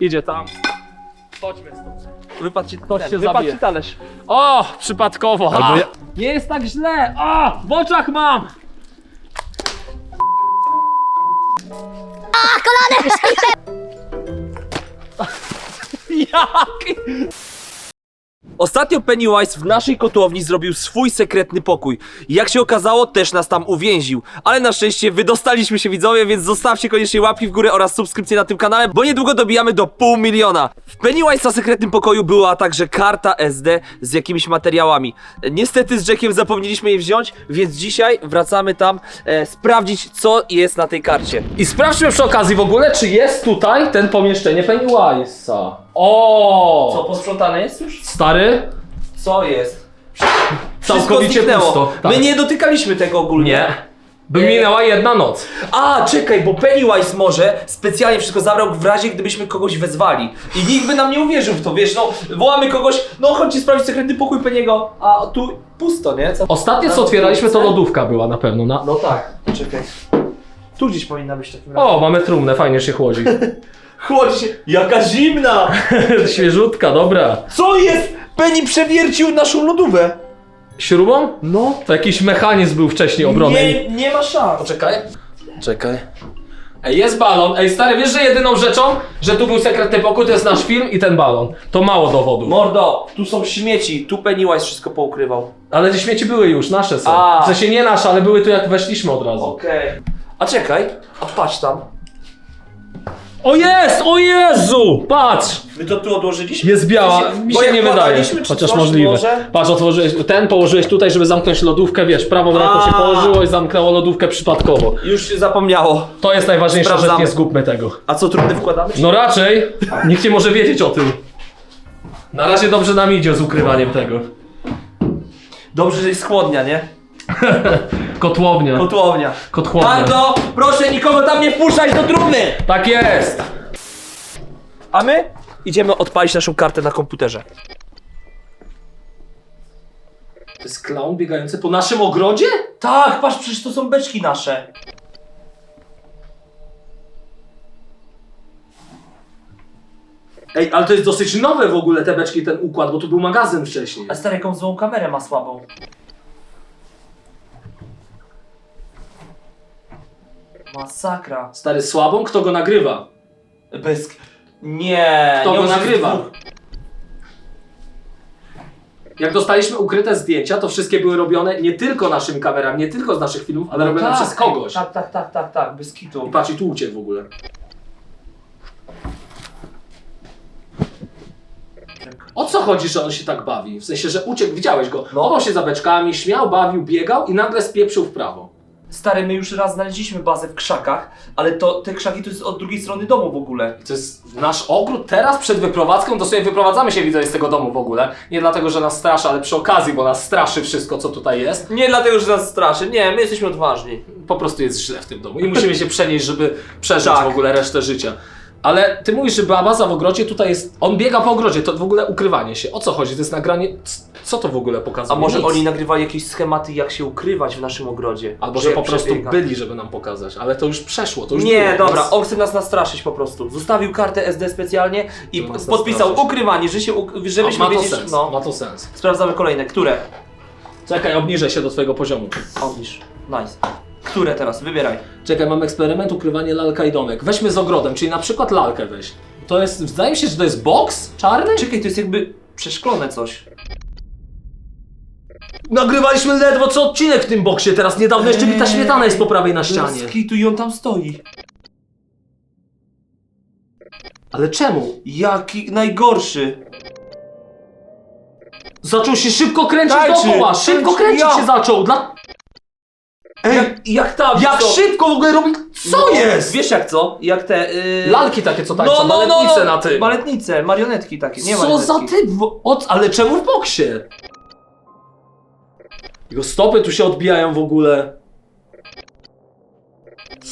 Idzie tam. Chodźmy stąd. Wypadł ci, Ktoś się wypadł zabije. ci talerz. O, przypadkowo. Albo A, ja- Nie jest tak źle. A, w oczach mam. Jaki? Ostatnio Pennywise w naszej kotłowni zrobił swój sekretny pokój. Jak się okazało, też nas tam uwięził. Ale na szczęście wydostaliśmy się widzowie, więc zostawcie koniecznie łapki w górę oraz subskrypcję na tym kanale, bo niedługo dobijamy do pół miliona. W Pennywise'a sekretnym pokoju była także karta SD z jakimiś materiałami. Niestety z Jackiem zapomnieliśmy jej wziąć, więc dzisiaj wracamy tam e, sprawdzić, co jest na tej karcie. I sprawdźmy przy okazji w ogóle, czy jest tutaj ten pomieszczenie Pennywise'a. O! Co, posprzątane jest już? Stary? Co jest? Całkowicie zniknęło. pusto. Tak. My nie dotykaliśmy tego ogólnie. Nie. By minęła jedna noc. A, czekaj, bo Pennywise może specjalnie wszystko zabrał w razie, gdybyśmy kogoś wezwali. I nikt by nam nie uwierzył w to, wiesz, no, wołamy kogoś, no chodźcie sprawdzić sekretny pokój Penniego, a tu pusto, nie? Co? Ostatnie co otwieraliśmy to lodówka była na pewno. Na... No tak, czekaj. Tu gdzieś powinna być w takim razie. O, mamy trumnę, fajnie się chłodzi. Się, jaka zimna! Świeżutka, dobra. Co jest? Penny przewiercił naszą lodówę. Śrubą? No. To jakiś mechanizm był wcześniej obrony. Nie, nie ma szans. Poczekaj. Czekaj. Ej, jest balon. Ej, stary, wiesz, że jedyną rzeczą, że tu był sekretny pokój, to jest nasz film i ten balon. To mało dowodów. Mordo, tu są śmieci, tu Pennywise wszystko poukrywał. Ale te śmieci były już, nasze są. A. W sensie nie nasze, ale były tu jak weszliśmy od razu. Okej. A czekaj, a patrz tam. O jest! O Jezu! Patrz! My to tu odłożyliśmy? Jest biała, mi się nie wydaje. wkładaliśmy, czy Chociaż coś, możliwe. może? Patrz, otworzyłeś, ten położyłeś tutaj, żeby zamknąć lodówkę, wiesz, prawą ręką się A. położyło i zamknęło lodówkę przypadkowo. Już się zapomniało. To jest najważniejsza rzecz, Sprawdzamy. nie zgubmy tego. A co, trudny wkładamy? No raczej, nikt nie może wiedzieć o tym. Na razie dobrze nam idzie z ukrywaniem tego. Dobrze, że jest chłodnia, nie? Kotłownia. Kotłownia. Kotłownia. Mando, proszę nikogo tam nie wpuszczać do trumny! Tak jest! A my idziemy odpalić naszą kartę na komputerze. To jest klaun biegający po naszym ogrodzie? Tak, patrz, przecież to są beczki nasze. Ej, ale to jest dosyć nowe w ogóle te beczki, ten układ, bo tu był magazyn wcześniej. A stary, jaką złą kamerę ma słabą. Masakra. Stary, słabą? Kto go nagrywa? Bez... Nie, Kto nie go nagrywa? dwóch. Jak dostaliśmy ukryte zdjęcia, to wszystkie były robione nie tylko naszymi kamerami, nie tylko z naszych filmów, ale No robione tak, przez kogoś. Tak, tak, tak, tak, tak, bez I kitu. patrz, i tu uciekł w ogóle. O co chodzi, że on się tak bawi? W sensie, że uciekł, widziałeś go. No. Chował się za beczkami, śmiał, bawił, biegał i nagle spieprzył w prawo. Stary, my już raz znaleźliśmy bazę w krzakach, ale to te krzaki to jest od drugiej strony domu w ogóle. I to jest nasz ogród teraz przed wyprowadzką, to sobie wyprowadzamy się widzę z tego domu w ogóle. Nie dlatego, że nas straszy, ale przy okazji, bo nas straszy wszystko, co tutaj jest. Nie dlatego, że nas straszy, nie, my jesteśmy odważni. Po prostu jest źle w tym domu i musimy się przenieść, żeby przeżyć Tak. w ogóle resztę życia. Ale ty mówisz, że była baza w ogrodzie, tutaj jest. On biega po ogrodzie, to w ogóle ukrywanie się. O co chodzi? To jest nagranie. c- Co to w ogóle A pokazuje? może Nic. oni nagrywali jakieś schematy, jak się ukrywać w naszym ogrodzie? Albo Że jak po prostu przebiega. byli, żeby nam pokazać, ale to już przeszło, to już Nie, było. dobra, on chce nas nastraszyć po prostu. Zostawił kartę SD specjalnie i nas podpisał nastraszyć. ukrywanie, że się, uk- żebyśmy ma to sens, no. ma to sens. Sprawdzamy kolejne, które? Czekaj, obniżę się do twojego poziomu. Obniż. Nice. Które teraz? Wybieraj. Czekaj, mam eksperyment, ukrywanie lalka i domek. Weźmy z ogrodem, czyli na przykład lalkę weź. To jest, wydaje mi się, że to jest box czarny? Czekaj, to jest jakby przeszklone coś. Nagrywaliśmy ledwo co odcinek w tym boksie, teraz niedawno jeszcze bita śmietana jest po prawej na ścianie. Bez kitu i on tam stoi. Ale czemu? Jaki najgorszy. Zaczął się szybko kręcić Tańczy, dookoła, szybko kręcić ja. się zaczął. Dla... Ej, jak, jak tam? Jak co? szybko w ogóle robi... Co No, jest? Wiesz jak co? Jak te... Yy... Lalki takie co tańczą, no, no, no, baletnice no. na tym. Baletnice, marionetki takie, nie Co marionetki. za typ? w- O, ale czemu w boksie? Jego stopy tu się odbijają w ogóle.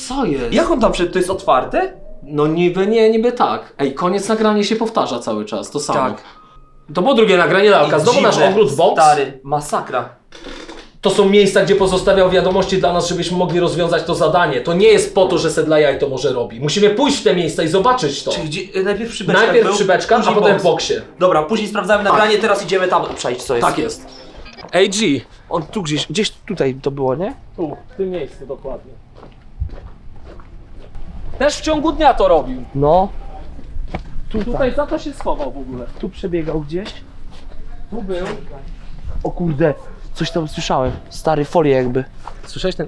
Co jest? Jak on tam przed... To jest otwarte? No niby nie, niby tak. Ej, koniec nagrania się powtarza cały czas, to samo. Tak. To było drugie nagranie lalka, I znowu nasz dziwne, ogród box. Stary, masakra. To są miejsca, gdzie pozostawiał wiadomości dla nas, żebyśmy mogli rozwiązać to zadanie. To nie jest po to, że se dla jaj to może robi. Musimy pójść w te miejsca i zobaczyć to. Czyli gdzie, y, najpierw przy beczkach Najpierw był, przy beczkach, a później potem boks. w boksie. Dobra, później sprawdzamy nagranie, teraz idziemy tam przejść co jest. Tak jest. AG. On tu gdzieś, gdzieś tutaj to było, nie? Tu, w tym miejscu dokładnie. Też w ciągu dnia to robił. No. Tu, tutaj za to się schował w ogóle. Tu przebiegał gdzieś. Tu był. O kurde, coś tam słyszałem. Stary folię jakby. Słyszałeś ten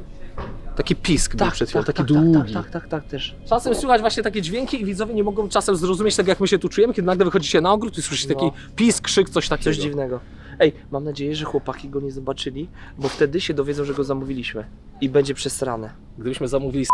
taki pisk był przed chwilą, taki tak, długi. Tak, tak, tak, tak też. Czasem słychać właśnie takie dźwięki i widzowie nie mogą czasem zrozumieć tego, jak my się tu czujemy, kiedy nagle wychodzicie na ogród i słyszycie taki pisk, krzyk, coś takiego. Coś dziwnego. Ej, mam nadzieję, że chłopaki go nie zobaczyli, bo wtedy się dowiedzą, że go zamówiliśmy. I będzie przesrane. Gdybyśmy zamówili s-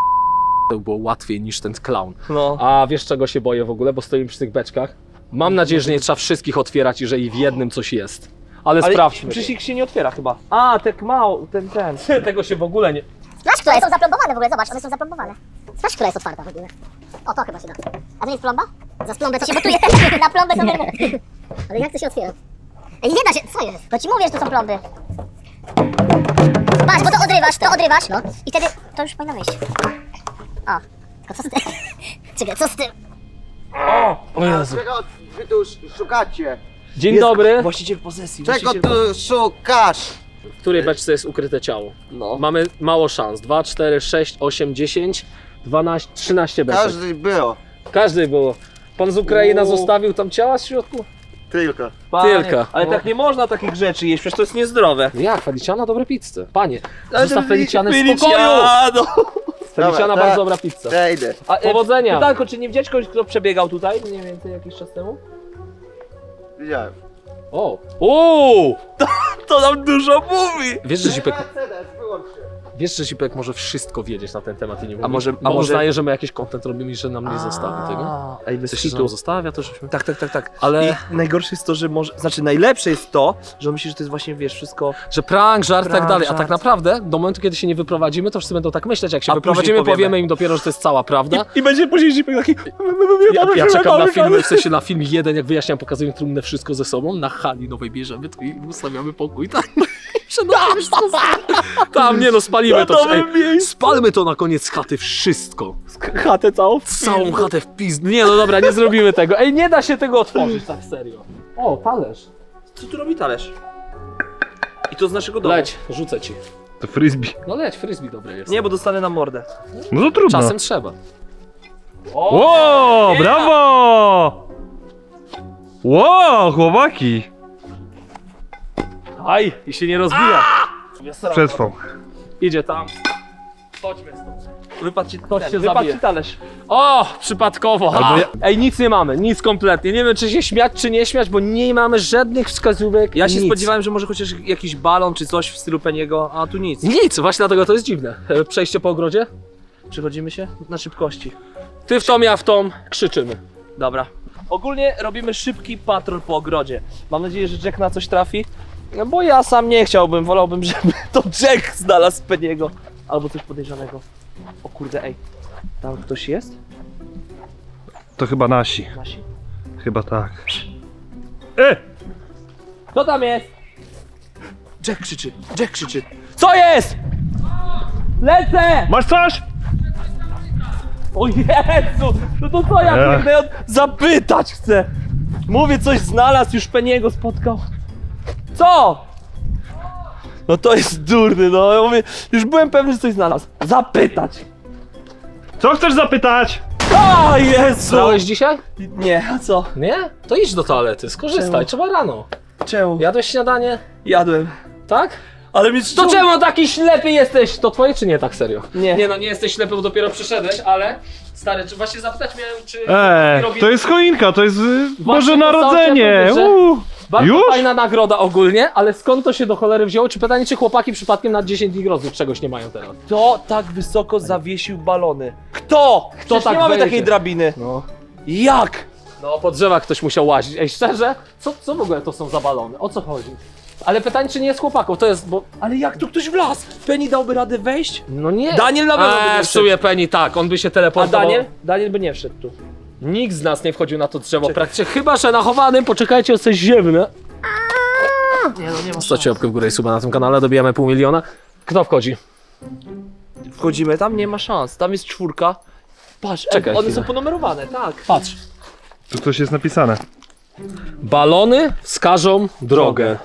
to było łatwiej niż ten clown. No. A wiesz czego się boję w ogóle, bo stoimy przy tych beczkach? Mam nadzieję, że nie trzeba wszystkich otwierać i że i w jednym coś jest. Ale, Ale sprawdźmy. przecież ich się nie otwiera chyba. A, tak mało, ten, ten. Tego się w ogóle nie... Sprawdź, które są zaplombowane w ogóle, zobacz, one są zaplombowane. Sprawdź, która jest otwarta w ogóle. O, to chyba się da. A to nie jest plomba? Za plombę to się gotuje. Na plombę to wiemy. Ale jak to się otwiera? Ej, nie da się, co jest? To ci mówię, że to są plomby. Patrz, bo to odrywasz, to odrywasz. No. I wtedy to już powinno wyjść. O, tylko co z tym? Czekaj, co z tym? O Jezu. Czego wy tu sz- szukacie? Dzień Jest dobry. Właściciel posesji. Czego właściciel... tu szukasz? W której beczce jest ukryte ciało? No. Mamy mało szans. 2, 4, 6, 8, 10, 12, 13 beczek. Każdy było. Każdy było. Pan z Ukrainy Uuu. zostawił tam ciała w środku? Tylko. Panie, Tylko. Ale tak nie można takich rzeczy jeść, przecież to jest niezdrowe. Jak? Feliciana dobre pizze. Panie, Ale zostaw Felicianę w spokoju! Feliciano! Feliciana Dobra, bardzo tak. dobra pizza. Przejdę. A, e, Powodzenia. Pytanko, czy nie widziałeś kogoś, kto przebiegał tutaj mniej więcej jakiś czas temu? Widziałem. O, Uuu! To, to nam dużo mówi! wiesz, że Zipek, Mercedes. Wiesz, że Zipek może wszystko wiedzieć na ten temat i nie mówi. A może- a może- uznaje, że my jakiś content robimy i że nam nie zostawi tego. A, Ej, bez Coś się nam zostawia, to żeśmy... Tak, tak, tak, tak. Ale- I najgorsze jest to, że może. Znaczy, najlepsze jest to, że on myśli, że to jest właśnie, wiesz, wszystko. Że prank, żart i tak Prank, dalej, a żart. tak naprawdę do momentu, kiedy się nie wyprowadzimy, to wszyscy będą tak myśleć, jak się A wyprowadzimy, powiemy. powiemy im dopiero, że to jest cała prawda. I będzie później Zipek taki. Ja, ja czekam na filmy, w sensie na film jeden, jak wyjaśniam, pokazuję trumnę wszystko ze sobą, na hali nowej bierzemy to i ustawiamy pokój, tak? Przenosimy wszystko z- Tam, nie no, spalimy to. nowym miejscu. spalmy to na koniec chaty, wszystko. Chatę całą. Całą chatę w pizd. Nie no dobra, nie zrobimy tego. Ej, nie da się tego otworzyć, tak serio. O, talerz. Co tu robi talerz? I to z naszego domu. Leć, rzucę ci. To frisbee. No leć, frisbee dobre jest. Nie, bo dostanę na mordę. No to trudno. Czasem trzeba. Ło, nie brawo! Ło, chłopaki! Aj, i się nie rozbija. Przetrwał. Idzie tam. Chodźmy stąd. Wypadł ci, Ktoś cię wypadł zabije. ci talerz. O, przypadkowo. Albo ja- Ej, nic nie mamy, nic kompletnie. Nie wiem, czy się śmiać, czy nie śmiać, bo nie mamy żadnych wskazówek. Ja się nic. spodziewałem, że może chociaż jakiś balon czy coś w stylu Peniego, a tu nic. Nic, właśnie dlatego to jest dziwne. E, Przejście po ogrodzie? Przechodzimy się na szybkości. Ty w tom, ja w tom, krzyczymy. Dobra. Ogólnie robimy szybki patrol po ogrodzie. Mam nadzieję, że Jack na coś trafi. No bo ja sam nie chciałbym, wolałbym, żeby to Jack znalazł Peniego. Albo coś podejrzanego. O kurde, ej. Tam ktoś jest? To chyba nasi. Nasi? Chyba tak. E! Kto tam jest? Jack krzyczy, Jack krzyczy. Co jest? Lecę! Masz coś? O Jezu! No to co ja Ech. biegnę? Zapytać chcę! Mówię, coś znalazł, już Peniego spotkał. Co? No to jest durny, no. Ja mówię, już byłem pewny, że coś znalazł. Zapytać! Co chcesz zapytać? O Jezu! Brałeś dzisiaj? Nie, a co? Nie? To idź do toalety, skorzystaj, Czemu? trzeba rano. Czemu? Jadłeś śniadanie? Jadłem. Tak? Ale mi To czemu taki ślepy jesteś? To twoje czy nie tak serio? Nie. Nie no, nie jesteś ślepy, bo dopiero przyszedłeś, ale... Stary, czy właśnie zapytać miałem, czy... Eee, robi- to jest choinka, to jest y, Boże Narodzenie! chciałem powiedzieć, że- Uuu. Bardzo Już? fajna nagroda ogólnie, ale skąd to się do cholery wzięło? Czy pytanie, czy chłopaki przypadkiem na 10 dni grozy czegoś nie mają teraz? Kto tak wysoko zawiesił balony? Kto? Kto tak nie mamy wejdzie? takiej drabiny. No. Jak? No, po drzewach ktoś musiał łazić. Ej, szczerze? Co, co w ogóle to są za balony? O co chodzi? Ale pytanie, czy nie jest chłopaków, to jest, bo... Ale jak tu ktoś wlazł? Penny dałby radę wejść? No nie. Daniel na pewno by nie Eee, w sumie Penny tak, on by się A teleportował. Daniel? Daniel by nie wszedł tu. Nikt z nas nie wchodził na to drzewo praktycznie, chyba że na chowanym, poczekajcie, o coś ziemne. Nie no, nie ma Zostawcie łapkę w górę i suba na tym kanale, dobijamy pół miliona. Kto wchodzi? Wchodzimy tam, nie ma szans. Tam jest czwórka. Patrz, Czekaj ej, one chwilę. są ponumerowane, tak. Patrz. Tu coś jest napisane. Balony wskażą drogę.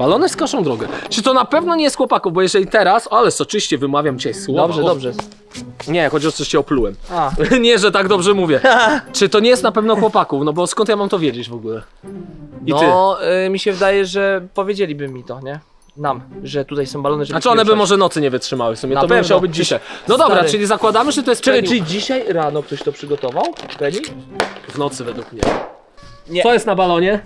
Balony wskażą drogę. Czy to na pewno nie jest chłopaków, bo jeżeli teraz, ale soczyście wymawiam dzisiaj słowa. Dobrze, o- dobrze. Nie, chodzi o coś cię oplułem. A, nie, że tak dobrze mówię. Czy to nie jest na pewno chłopaków? No bo skąd ja mam to wiedzieć w ogóle? I ty? no y, mi się wydaje, że powiedzieliby mi to, nie? Nam, że tutaj są balony, żeby Znaczy one by może nocy nie wytrzymały w sumie, Na to by pewno. musiało być dzisiaj. No dobra, Stary. czyli zakładamy, że to jest Czekaj, Penny- czy dzisiaj rano ktoś to przygotował? Penny? w nocy według mnie. Nie. Co jest na balonie?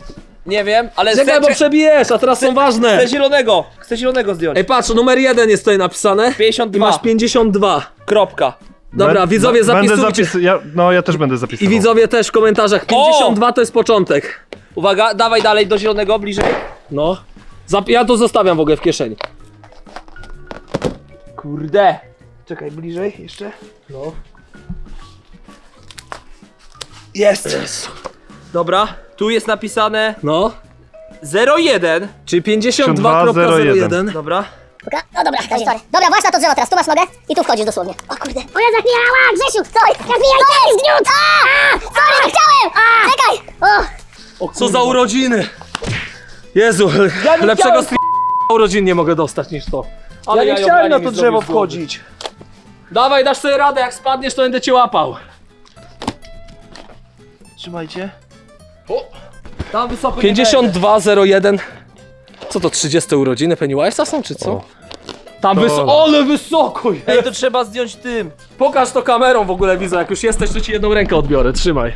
Nie wiem, ale Czekaj, bo przebijesz, a teraz są ważne. Chcę zielonego, chcę zielonego zdjąć. Ej, patrz, numer jeden jest tutaj napisane. I 52, masz 52. kropka. Dobra, Bę- widzowie bę- Będę zapisujcie. zapis... ja, no ja też będę I zapisywał. widzowie też w komentarzach. 52 to jest początek. Uwaga, dawaj dalej do zielonego, bliżej. No. Zap- ja to zostawiam w ogóle w kieszeni. Kurde. Czekaj, bliżej jeszcze. No. Jest. Dobra, tu jest napisane No. 01. Czyli 52.01. Dobra. Puka? No dobra, sorry. Dobra, właśnie na to drzewo teraz, tu masz nogę i tu wchodzisz dosłownie. O kurde. O ja zachmiała, Grzesiu, co jest? Zachmijaj, co jest? Gniót! A! Sorry, nie chciałem! Czekaj! O! Co za urodziny! Jezu, lepszego stream urodzin nie mogę dostać niż to. Ale ja nie chciałem na to drzewo wchodzić. Dawaj, dasz sobie radę, jak spadniesz to będę cię łapał. Trzymajcie. Tam wysoko nie 5201. Co to 30 urodziny Pennywise'a są czy co? O. Tam wysoko, ale wysoko jest. Ej, to trzeba zdjąć tym. Pokaż to kamerą w ogóle widzę, jak już jesteś to ci jedną rękę odbiorę, trzymaj.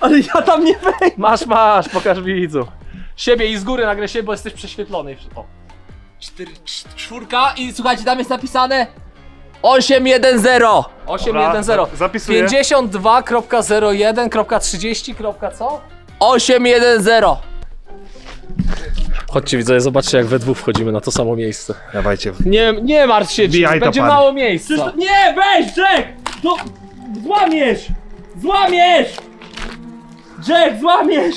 Ale ja tam nie wejdę. Masz, masz, pokaż widzu. Siebie i z góry nagrę się, bo jesteś prześwietlony. O. Cztery, cz- czwórka i słuchajcie, tam jest napisane 810. 810. zapisuję. 52.01.30. co? 810. Chodźcie widzowie, zobaczcie jak we dwóch wchodzimy na to samo miejsce. Dawajcie. Nie, nie martw się, Wbijaj Jimmy, to, będzie mało miejsca. Nie, weź, Jack! To... Złamiesz! Złamiesz! Jack, złamiesz!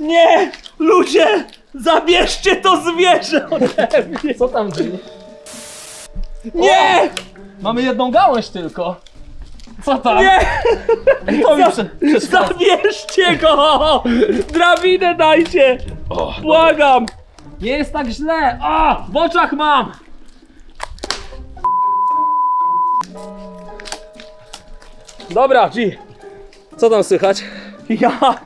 Nie! Ludzie! Zabierzcie to zwierzę ode mnie! Co tam dzieje? Nie! Mamy jedną gałąź tylko. Co tam? Nie! To mi prze-. Zabierzcie go! Drabinę dajcie! Błagam! Nie jest tak źle! A! W oczach mam! Dobra, G. Co tam słychać? Ja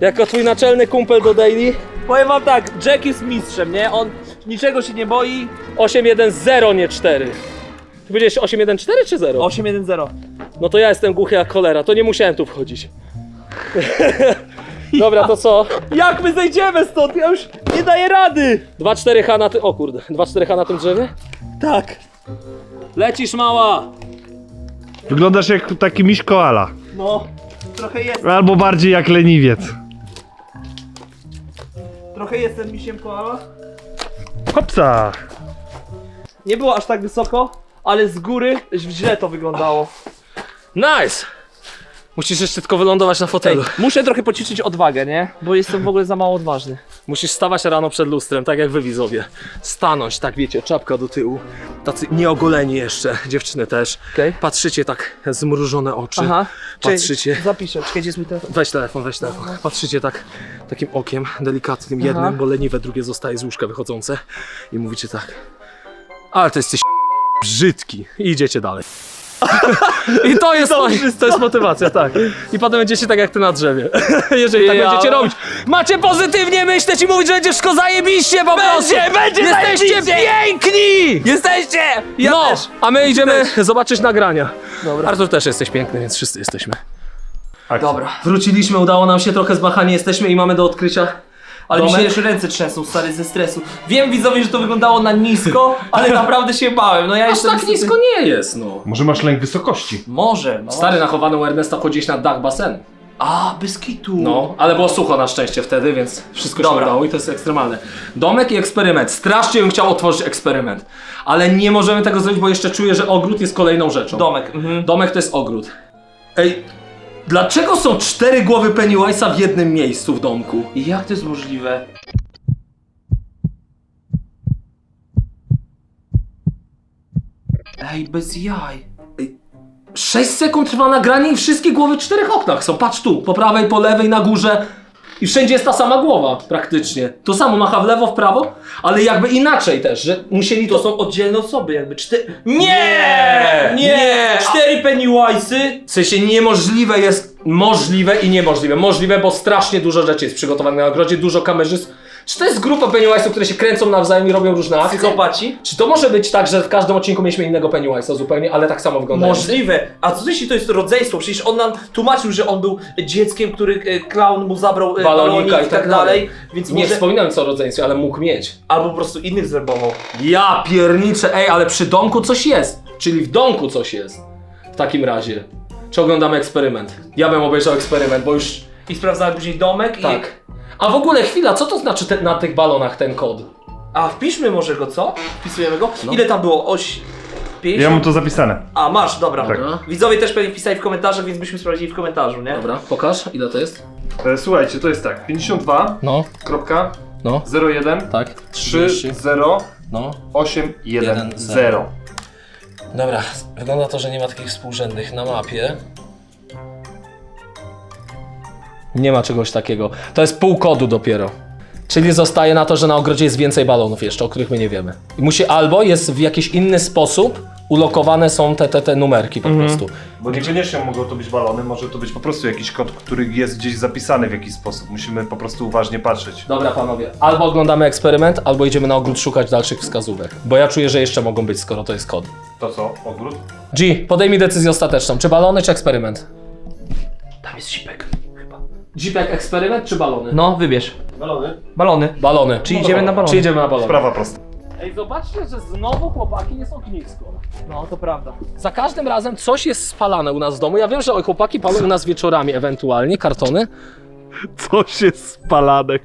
Jako twój naczelny kumpel do Daily powiem wam tak, Jack jest mistrzem, nie? On niczego się nie boi. 810, nie 4. Ty powiedziałeś 814 czy 0? 810. No to ja jestem głuchy jak cholera, to nie musiałem tu wchodzić. Dobra, to co? Jak my zejdziemy stąd? Ja już nie daję rady! 2-4H na tym. O kurde, 2-4H na tym drzewie? Tak. Lecisz mała! Wyglądasz jak taki miś koala. No, trochę jest, Albo bardziej jak leniwiec. trochę jestem misiem koala. Hopsa! Nie było aż tak wysoko, ale z góry źle to wyglądało. Nice! Musisz jeszcze tylko wylądować na Ej, fotelu. muszę trochę poćwiczyć odwagę, nie? Bo jestem w ogóle za mało odważny. Musisz stawać rano przed lustrem, tak jak wy widzowie. Stanąć, tak wiecie, czapka do tyłu. Tacy nieogoleni jeszcze, dziewczyny też. Okej. Patrzycie tak, zmrużone oczy. Aha. Patrzycie. Zapiszę, czekaj, gdzie jest mój telefon? Weź telefon, weź telefon. Patrzycie tak, takim okiem, delikatnym Aha. jednym, bo leniwe drugie zostaje z łóżka wychodzące. I mówicie tak. Ale to jesteś brzydki. I idziecie dalej. I to jest, to, to jest motywacja, tak. I potem będziecie tak jak ty na drzewie. Jeżeli tak Ja- będziecie robić. Macie pozytywnie myśleć i mówić, że będzie wszystko zajebiście po prostu. będzie Jesteście zajebiście! piękni! Jesteście! Ja no, też! a my idziemy zobaczyć nagrania. Dobra. Artur też jesteś piękny, więc wszyscy jesteśmy. Akcja. Dobra. Wróciliśmy, udało nam się, trochę zmachani jesteśmy i mamy do odkrycia Ale mi domek. się jeszcze ręce trzęsą, stary, ze stresu. Wiem widzowie, że to wyglądało na nisko, ale naprawdę się bałem. No ja Aż jeszcze tak niestety- nisko nie jest, no. Może masz lęk wysokości? Może, no. Stary nachowany u Ernesta chodzić na dach basenu. A, bez kitu. No, ale było sucho na szczęście wtedy, więc wszystko się Dobra. udało i to jest ekstremalne. Domek i eksperyment. Strasznie bym chciał otworzyć eksperyment. Ale nie możemy tego zrobić, bo jeszcze czuję, że ogród jest kolejną rzeczą. Domek, mhm. Domek to jest ogród. Ej, Dlaczego są cztery głowy Pennywise'a w jednym miejscu w domku? I jak to jest możliwe? Ej, bez jaj. 6 sekund trwa nagranie i wszystkie głowy w czterech oknach są. Patrz tu, po prawej, po lewej, na górze. I wszędzie jest ta sama głowa, praktycznie. To samo macha w lewo, w prawo, ale jakby inaczej też, że musieli To to... są oddzielne osoby, jakby cztery... Nie! Nie! Cztery Pennywise'y? W sensie niemożliwe jest, możliwe i niemożliwe. Możliwe, bo strasznie dużo rzeczy jest przygotowanych na ogrodzie, dużo kamerzyst. Czy to jest grupa Pennywise'ów, które się kręcą nawzajem i robią różne akcje? Psychopaci? Czy to może być tak, że w każdym odcinku mieliśmy innego Pennywise'a zupełnie, ale tak samo wygląda? Możliwe. A co jeśli to jest rodzeństwo? Przecież on nam tłumaczył, że on był dzieckiem, który e, klaun mu zabrał e, balonika i tak dalej. Więc Nie może... wspominałem co o rodzeństwie, ale mógł mieć. Albo po prostu innych zwerbował. Ja pierniczę, ej, ale przy domku coś jest. Czyli w domku coś jest. W takim razie. Czy oglądamy eksperyment? Ja bym obejrzał eksperyment, bo już... I sprawdzałem później domek i... Tak. A w ogóle chwila, co to znaczy te, na tych balonach ten kod? A wpiszmy może go, co? Wpisujemy go? No. Ile tam było? Oś... 50? Ja mam to zapisane. A, masz, dobra. Tak. Widzowie też pewnie wpisali w komentarzach, więc byśmy sprawdzili w komentarzu, nie? Dobra, pokaż, ile to jest? E, słuchajcie, to jest tak. 52, No, kropka, no, 01, tak. 3, 0, No. 8, 1, Jeden, 0. Dobra, wygląda to, że nie ma takich współrzędnych na mapie. Nie ma czegoś takiego. To jest pół kodu dopiero. Czyli zostaje na to, że na ogrodzie jest więcej balonów jeszcze, o których my nie wiemy. I musi albo jest w jakiś inny sposób ulokowane są te, te, te numerki po prostu. Bo niekoniecznie mogą to być balony, może to być po prostu jakiś kod, który jest gdzieś zapisany w jakiś sposób. Musimy po prostu uważnie patrzeć. Dobra panowie, albo oglądamy eksperyment, albo idziemy na ogród szukać dalszych wskazówek. Bo ja czuję, że jeszcze mogą być, skoro to jest kod. To co? Ogród? G, podejmij decyzję ostateczną. Czy balony, czy eksperyment? Tam jest chyba. Jeepek eksperyment, czy balony? No, wybierz. Balony? Balony. Balony. Czy idziemy na balony? Czy idziemy na balony? Sprawa prosta. Ej, zobaczcie, że znowu chłopaki jest ognisko. No, to prawda. Za każdym razem coś jest spalane u nas w domu. Ja wiem, że chłopaki palą u nas wieczorami ewentualnie, kartony. Coś jest spalane, k***.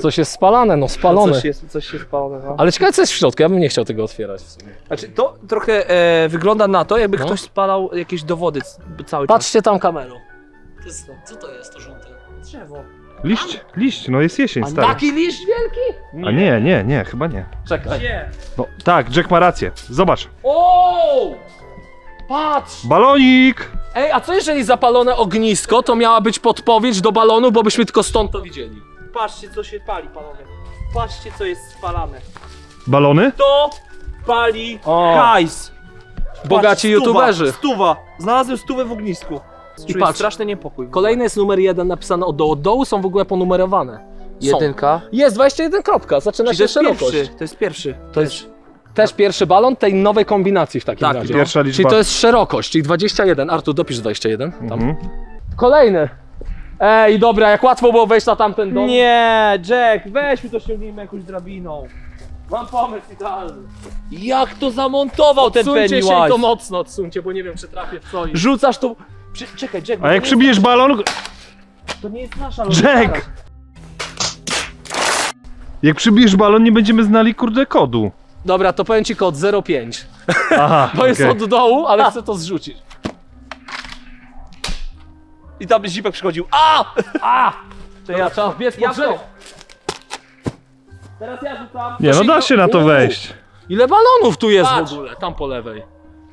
Coś jest spalane, no spalone. Coś jest, coś jest spalone, no. Ale ciekawe co jest w środku, ja bym nie chciał tego otwierać w sumie. Znaczy, to trochę e, wygląda na to, jakby No. ktoś spalał jakieś dowody c- cały czas. Patrzcie tam kamerą. To jest, co to jest to żółte? drzewo. Liść, liść, no jest jesień, stary. Taki liść wielki? A nie, nie, nie, chyba nie. Czekaj. Gdzie? No tak, Jack ma rację. Zobacz. O! Patrz! Balonik! Ej, a co jeżeli zapalone ognisko, to miała być podpowiedź do balonu, bo byśmy tylko stąd to widzieli. Patrzcie, co się pali, panowie. Patrzcie, co jest spalane. Balony? To pali O. hajs. Bogaci Patrz, stuwa, youtuberzy. Stuwa. Znalazłem stówę w ognisku. I Czuję patrz. straszny niepokój. Kolejny jest numer jeden napisane od dołu. Od dołu są w ogóle ponumerowane. Są. Jedynka. Jest 21 kropka, zaczyna Czyli to się jest szerokość. pierwszy. To jest pierwszy. To jest też pierwszy balon tej nowej kombinacji w takim Tak, razie. Pierwsza liczba. Czyli to jest szerokość, czyli 21. Artur, dopisz 21. Tam. Mhm. Kolejny. Ej, dobra, jak łatwo było wejść na tamten dom. Nie, Jack, weźmy to ściągnijmy jakąś drabiną. Mam pomysł idealny. Jak to zamontował ten Odsuńcie się i to Pennywise? mocno odsuńcie, bo nie wiem, czy trafię w co. i- Rzucasz to... Przy... Czekaj, Jack, bo A to jak przybijesz balon... to nie jest nasza logika. Jack! Jak przybijesz balon, nie będziemy znali, kurde, kodu. Dobra, to powiem ci kod 05. Aha, To jest okej. od dołu, ale chcę to zrzucić. I tam zipek przychodził. A! A! To ja, Trzeba wbiec ja to. drzewo. Teraz ja rzucam. Nie, no da się na to Uuu. wejść. Ile balonów tu jest Patrz. w ogóle? Tam po lewej.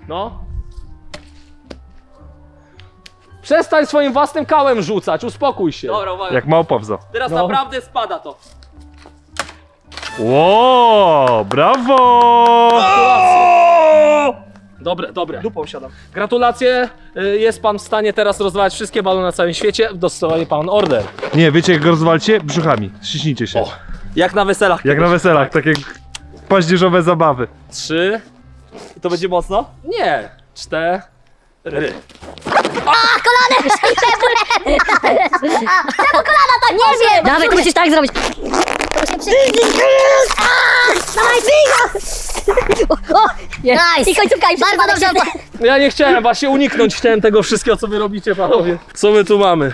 No. Przestań swoim własnym kałem rzucać, uspokój się. Dobra, uwaga. Jak małpowzo. Teraz No. naprawdę spada to. Ło, brawo! Dobre, dobre. Dupą siadam. Gratulacje, y, jest pan w stanie teraz rozwalać wszystkie balony na całym świecie, dostaje pan order. Nie, wiecie jak go rozwalcie? Brzuchami. Ściśnijcie się. O. Jak na weselach. Jak na weselach, tak jak paździerzowe zabawy. Trzy, To będzie mocno? nie, cztery. Kolana! Czemu kolana tak nie wiem? Dawaj, ty musisz tak zrobić. Dawaj, O, nice. I końcówka, i bardzo dobrze. Ja nie chciałem właśnie uniknąć, chciałem tego wszystkiego, co wy robicie, panowie. Co my tu mamy?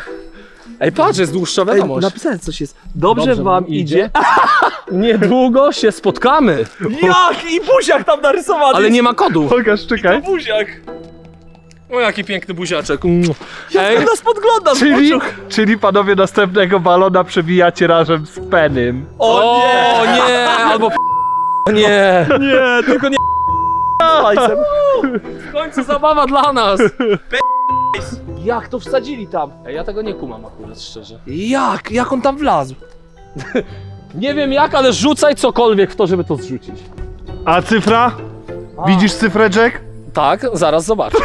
Ej, patrz, jest dłuższa wiadomość. napisałem coś jest. Dobrze, wam idzie. Niedługo się spotkamy, Jak? I buziak tam narysowany. ale nie ma kodu. Pokaż, czekaj. buziak. O, jaki piękny buziaczek. Mm. Ej, nas podglądasz, Czyli, czyli panowie następnego balona przebijacie razem z Penym. O nie! O nie, albo p... Nie. Nie, tylko nie Lajsem. W końcu zabawa dla nas. Jak to wsadzili tam? Ej, ja tego nie kumam akurat, szczerze. Jak? Jak on tam wlazł? Nie wiem jak, ale rzucaj cokolwiek w to, żeby to zrzucić. A cyfra? Widzisz cyfrę, Jack? Tak, zaraz zobaczę.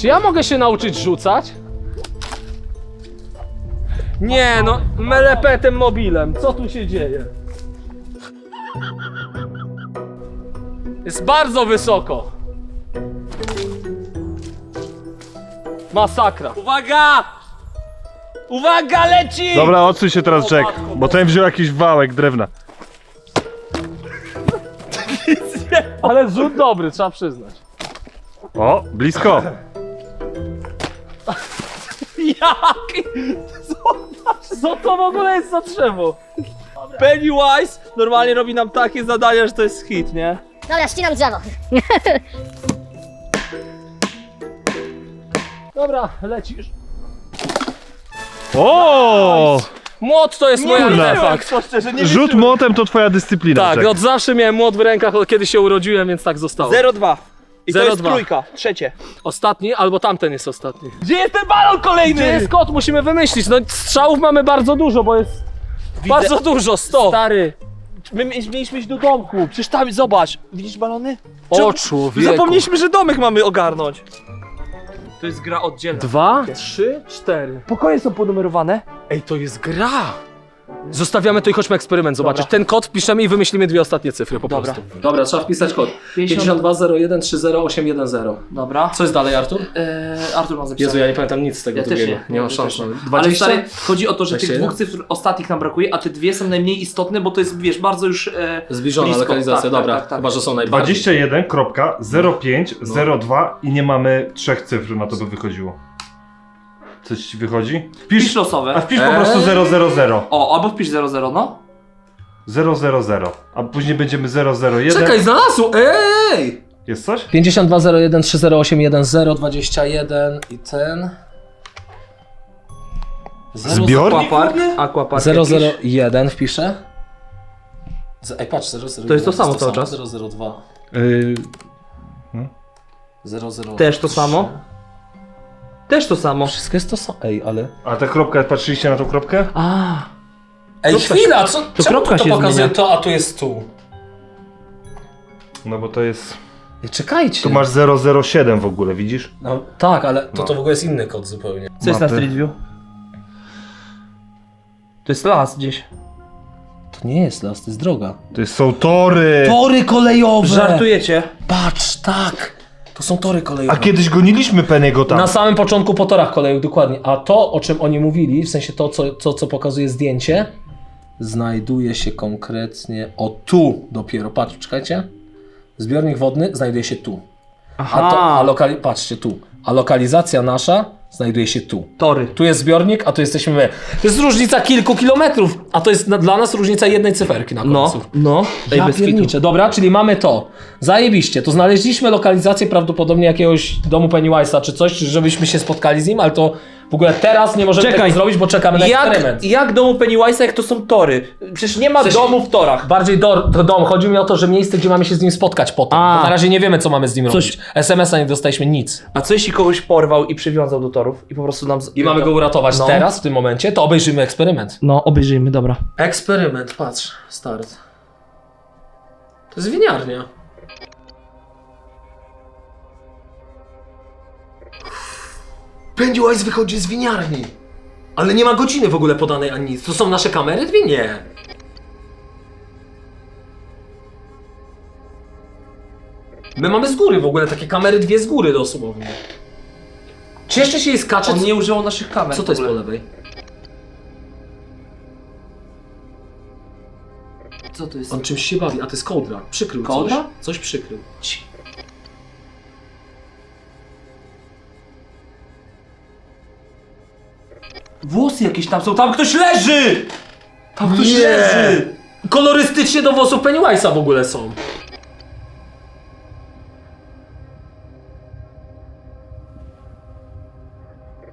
Czy ja mogę się nauczyć rzucać? Nie no, melepetem mobilem, co tu się dzieje? Jest bardzo wysoko. Masakra. Uwaga! Uwaga, leci! Dobra, odsuń się teraz, Jack, bo ten wziął jakiś wałek drewna. Ale rzut dobry, trzeba przyznać. O, blisko. Jak? Zobacz, co to w ogóle jest za drzewo? Pennywise normalnie robi nam takie zadania, że to jest hit, nie? Dobra, ścinam drzewo. Dobra, lecisz. O! Młot to jest moja Kurna. artefakt. To szczerze, nie Rzut młotem to twoja dyscyplina, Tak, Jack. od zawsze miałem młot w rękach, od kiedy się urodziłem, więc tak zostało. 0-2. I to Zero jest dwa. trójka, trzecie. Ostatni albo tamten jest ostatni. Gdzie jest ten balon kolejny? Gdzie jest kot? Musimy wymyślić. No strzałów mamy bardzo dużo, bo jest bardzo dużo, 100. Stary, my mieliśmy iść do domku. Przecież tam, zobacz. Widzisz balony? O człowieku. Zapomnieliśmy, że domek mamy ogarnąć. To jest gra oddzielna. Dwa, trzy, cztery. Pokoje są ponumerowane. Ej, to jest gra. Zostawiamy to i chodźmy eksperyment zobaczyć. Ten kod wpiszemy i wymyślimy dwie ostatnie cyfry po Dobra. prostu. Dobra, trzeba wpisać kod. 50. 5201308110. Dobra. Co jest dalej, Artur? Eee, Artur ma zapisane. Jezu, ja nie pamiętam nic z tego Ja też drugiego. nie. Nie ma Ja szans też nie. nawet. Ale 20? stary, chodzi o to, że tych 21? dwóch cyfr ostatnich nam brakuje, a te dwie są najmniej istotne, bo to jest, wiesz, bardzo już e, Zbliżona blisko. lokalizacja, Tak, dobra. tak, tak, tak. Chyba, że są najbardziej. 21.0502 i nie mamy trzech cyfr na to by wychodziło. Coś ci wychodzi? Pisz Wpisz, losowe. a wpisz po prostu 000. O, albo wpisz 00, no. 000, a później będziemy 001. Czekaj, znalazł! Ej! Jest coś? 520130811021 i ten... Zbiornik Aquapark. Aquapark. 001 wpiszę. Z- Ej, patrz, 001. To jest to samo cały czas. 002. Yy, 00. Też to samo? Też to samo. Wszystko jest to samo. Ej, ale. a ta kropka, patrzyliście na tą kropkę? A. Ej, Kropka chwila, co? to czemu kropka to się pokazuje zmienia. to, a tu jest tu? No bo to jest... Ej, czekajcie. Tu masz 007 w ogóle, widzisz? No, tak, ale to, No. to w ogóle jest inny kod zupełnie. Co jest na Mapy. Street View? To jest las gdzieś. To nie jest las, to jest droga. To jest, są tory! Tory kolejowe! Żartujecie? Patrz, tak! To są tory kolejowe. A kiedyś goniliśmy Penny'ego tam. Na samym początku po torach kolejowych, dokładnie. A to, o czym oni mówili, w sensie to, co, co, co pokazuje zdjęcie, znajduje się konkretnie o tu dopiero. Patrz, czekajcie. Zbiornik wodny znajduje się tu. A to, a lokali- patrzcie tu. A lokalizacja nasza znajduje się tu. Tory. Tu jest zbiornik, a tu jesteśmy my. To jest różnica kilku kilometrów, a to jest na, dla nas różnica jednej cyferki na No, końcu. no. Ej, Ja bez kitu. pierniczę. Dobra, czyli mamy to. Zajebiście. To znaleźliśmy lokalizację prawdopodobnie jakiegoś domu Pennywise'a czy coś, żebyśmy się spotkali z nim, ale to w ogóle teraz nie możemy Czekaj. tego zrobić, bo czekamy na Jak, eksperyment. jak domu Pennywise'a, jak to są tory? Przecież nie ma Przecież- domu w torach. Bardziej do, do domu. Chodzi mi o to, że miejsce, gdzie mamy się z nim spotkać potem. A. Bo na razie nie wiemy, co mamy z nim Coś- robić. SMS-a nie dostaliśmy nic. A co jeśli kogoś porwał i przywiązał do torów i po prostu nam... z- I mamy go uratować No. teraz, w tym momencie, to obejrzymy eksperyment. No, obejrzyjmy, dobra. Eksperyment, patrz, start. To jest winiarnia. Pennywise wychodzi z winiarni. Ale nie ma godziny w ogóle podanej ani nic. To są nasze kamery? Dwie nie. My mamy z góry w ogóle takie kamery dwie z góry dosłownie. Czy jeszcze się jej skacze? On nie używał naszych kamer. Co to jest po ogóle. lewej? Co to jest? On czymś się bawi, a to jest kołdra. Przykrył Kołdra? coś. Coś przykrył. Ci. Włosy jakieś tam są, tam ktoś leży! Tam ktoś Nie. leży! Kolorystycznie do włosów Pennywise'a w ogóle są.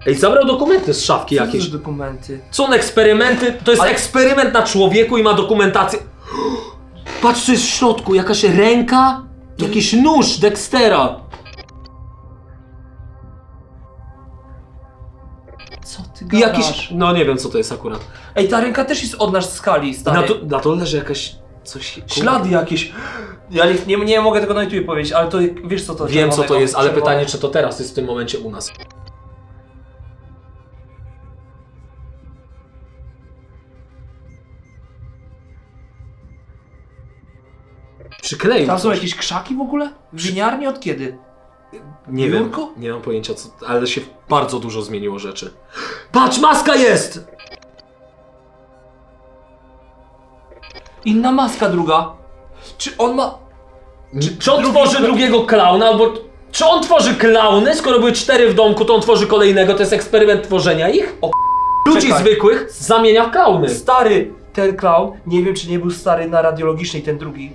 Ej, zabrał dokumenty z szafki Jakieś jakieś. dokumenty. Co on eksperymenty? To jest Ale- eksperyment na człowieku i ma dokumentację. Patrz, co jest w środku, jakaś ręka, jakiś nóż Dextera. Co ty I gadasz? jakiś, no nie wiem co to jest akurat. Ej, ta ręka też jest od nas skali, stary. Na to, na to leży jakaś coś. Ślady jakieś. Ja nie, nie, nie mogę tego na YouTube powiedzieć, ale to wiesz co to Wiem co to jest, ale pytanie czy to teraz jest w tym momencie u nas. Przykleił. Tam są jakieś krzaki w ogóle? W winiarni od kiedy? Nie wiem, Biurko? nie mam pojęcia, co, ale się bardzo dużo zmieniło rzeczy. Patrz, maska jest! Inna maska druga. Czy on ma... Czy, czy on drugi tworzy drugiego klauna, albo... Czy on tworzy klauny? Skoro były cztery w domku, to on tworzy kolejnego, to jest eksperyment tworzenia ich? O, Ludzi czekaj. zwykłych zamienia w klauny. Stary ten clown, nie wiem czy nie był stary na radiologicznej ten drugi.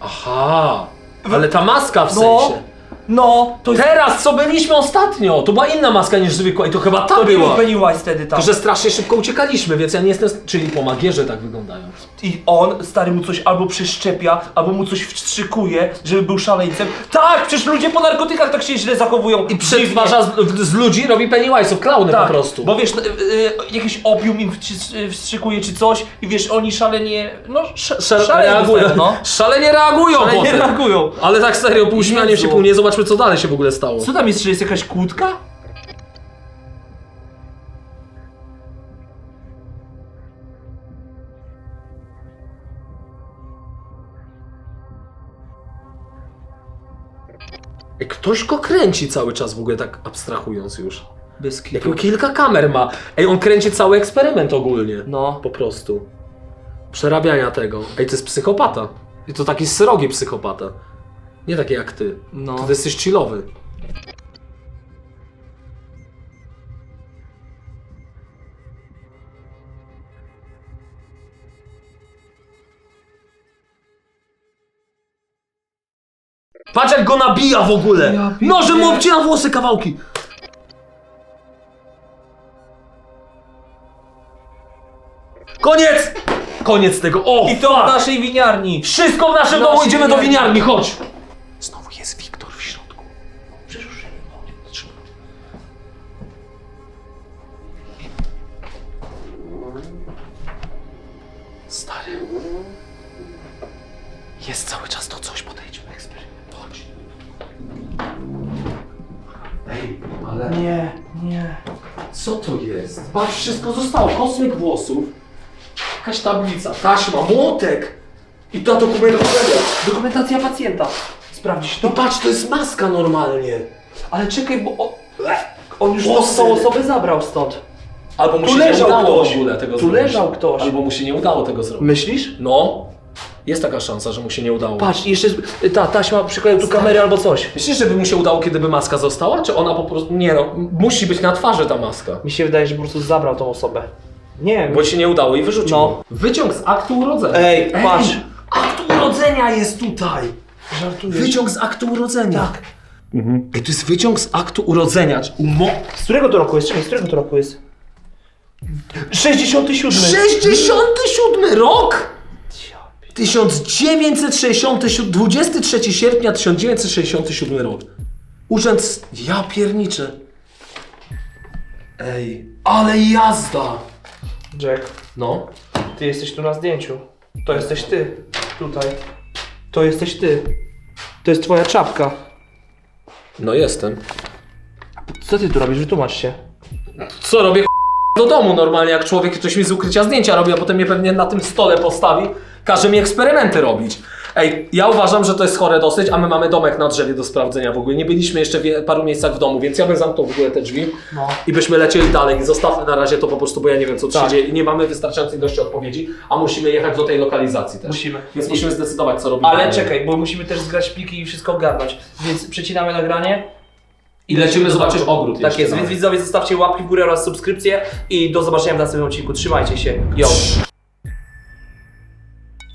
Aha, ale ta maska w No, sensie. No, to. Teraz, co byliśmy ostatnio, to była inna maska niż zwykła i to chyba ta To nie był była. Pennywise wtedy tam. To, że strasznie szybko uciekaliśmy, więc ja nie jestem... Czyli po magierze tak wyglądają. I on, stary, mu coś albo przeszczepia, albo mu coś wstrzykuje, żeby był szaleńcem. Tak, przecież ludzie po narkotykach tak się źle zachowują. I przetwarza z, z ludzi, robi Pennywise'ów, klauny Tak, po prostu. Bo wiesz, y, y, jakiś opium im wci- y, wstrzykuje czy coś i wiesz, oni szalenie, no sz, Szale, szalenie reagują, no. Szalenie reagują Szalenie potem. reagują. Ale tak serio, pół śmianiem Jezu. się, pół nie, zobaczmy co dalej się w ogóle stało. Co tam jest, czy jest jakaś kłódka? Ej, Ktoś go kręci cały czas w ogóle tak abstrahując już. Bez kitu. kilka kamer ma. Ej, on kręci cały eksperyment ogólnie. No. Po prostu. Przerabiania tego. Ej, to jest psychopata. I to taki srogi psychopata. Nie taki jak ty. No. To ty jesteś chillowy. Patrz jak go nabija w ogóle! Ja Nożem mu obcina włosy kawałki! Koniec! Koniec tego. O! I to w fuck! naszej winiarni. Wszystko w naszym domu, naszej idziemy do winiarni, chodź! Jest cały czas to coś, podejdźmy, eksperyment, chodź. Ej, ale... Nie, nie. Co to jest? Patrz, wszystko zostało. Kosmyk włosów, jakaś tablica, taśma, młotek i ta dokumentacja. Dokumentacja pacjenta. Sprawdzić to? No patrz, to jest maska normalnie. Ale czekaj, bo o, on już Włosy. tą osobę zabrał stąd. Albo mu Tu się leżał nie udało ktoś. w ogóle tego Tu zrobić. leżał ktoś. Albo mu się nie udało tego zrobić. Myślisz? No, jest taka szansa, że mu się nie udało. Patrz, jeszcze ta taśma przykleił tu kamerę albo coś. Myślisz, że by mu się udało, kiedy by maska została? Czy ona po prostu... Nie no, musi być na twarzy ta maska. Mi się wydaje, że po prostu zabrał tą osobę. Nie, Bo się nie udało i wyrzucił. No. Wyciąg z aktu urodzenia. Ej, patrz. Akt urodzenia jest tutaj. Żartujesz. Wyciąg z aktu urodzenia. Tak. Ej, to jest wyciąg z aktu urodzenia. czy Umo... Z którego to roku jest? Czekaj, z którego to roku jest? 67. 67 rok? 1967, 23 sierpnia 1967 rok. Urząd... s- Ja pierniczę. Ej, ale jazda. Jack, No. ty jesteś tu na zdjęciu. To jesteś ty. Tutaj. To jesteś ty. To jest twoja czapka. No jestem. Co ty tu robisz? Wytłumacz się. Co robię do domu normalnie, jak człowiek ktoś mi z ukrycia zdjęcia robi, a potem mnie pewnie na tym stole postawi, każe mi eksperymenty robić. Ej, ja uważam, że to jest chore dosyć, a my mamy domek na drzewie do sprawdzenia w ogóle. Nie byliśmy jeszcze w paru miejscach w domu, więc ja bym zamknął w ogóle te drzwi No. i byśmy lecieli dalej. Zostawmy na razie to po prostu, bo ja nie wiem, co tu Tak. się dzieje i nie mamy wystarczającej ilości odpowiedzi, a musimy jechać do tej lokalizacji też. Musimy. Więc musimy zdecydować, co robimy. Ale czekaj, bo musimy też zgrać pliki i wszystko ogarnąć. Więc przecinamy nagranie. I lecimy zobaczyć ogród Tak jeszcze jest, więc widzowie zostawcie łapki w górę oraz subskrypcję i do zobaczenia w następnym odcinku. Trzymajcie się. Yo.